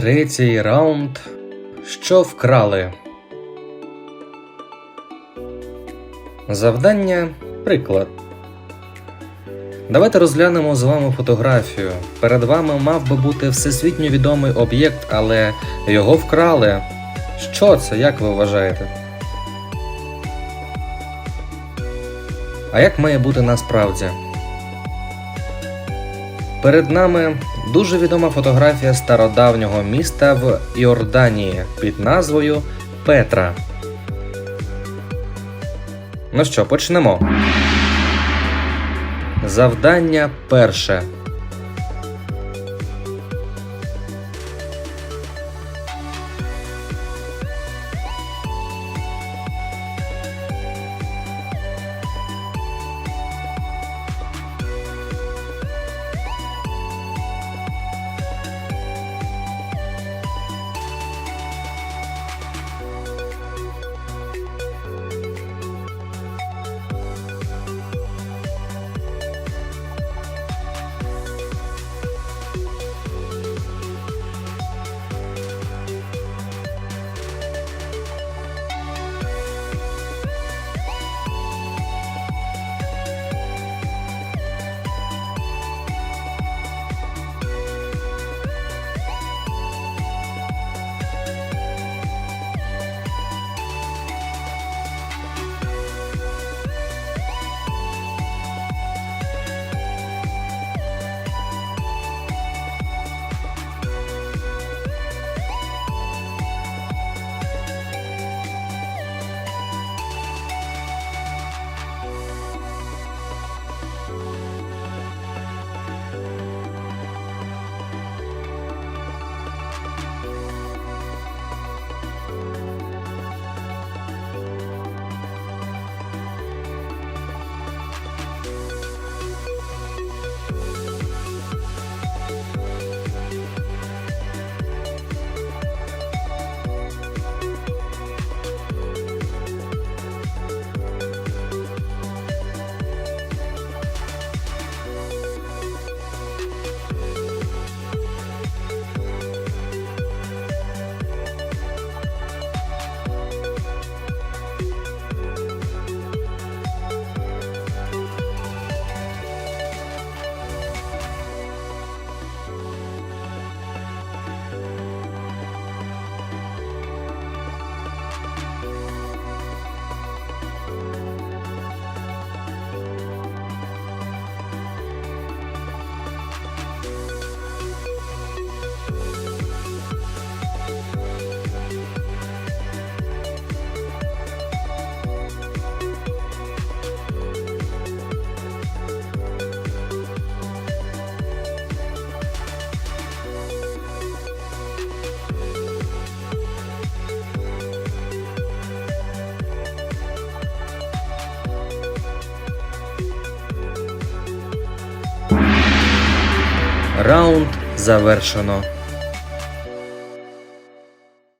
Третій раунд. Що вкрали? Завдання приклад. Давайте розглянемо з вами фотографію. Перед вами мав би бути всесвітньо відомий об'єкт, але його вкрали. Що це, як ви вважаєте? А як має бути насправді? Перед нами дуже відома фотографія стародавнього міста в Іорданії під назвою Петра. Ну що, почнемо. Завдання перше. Раунд завершено.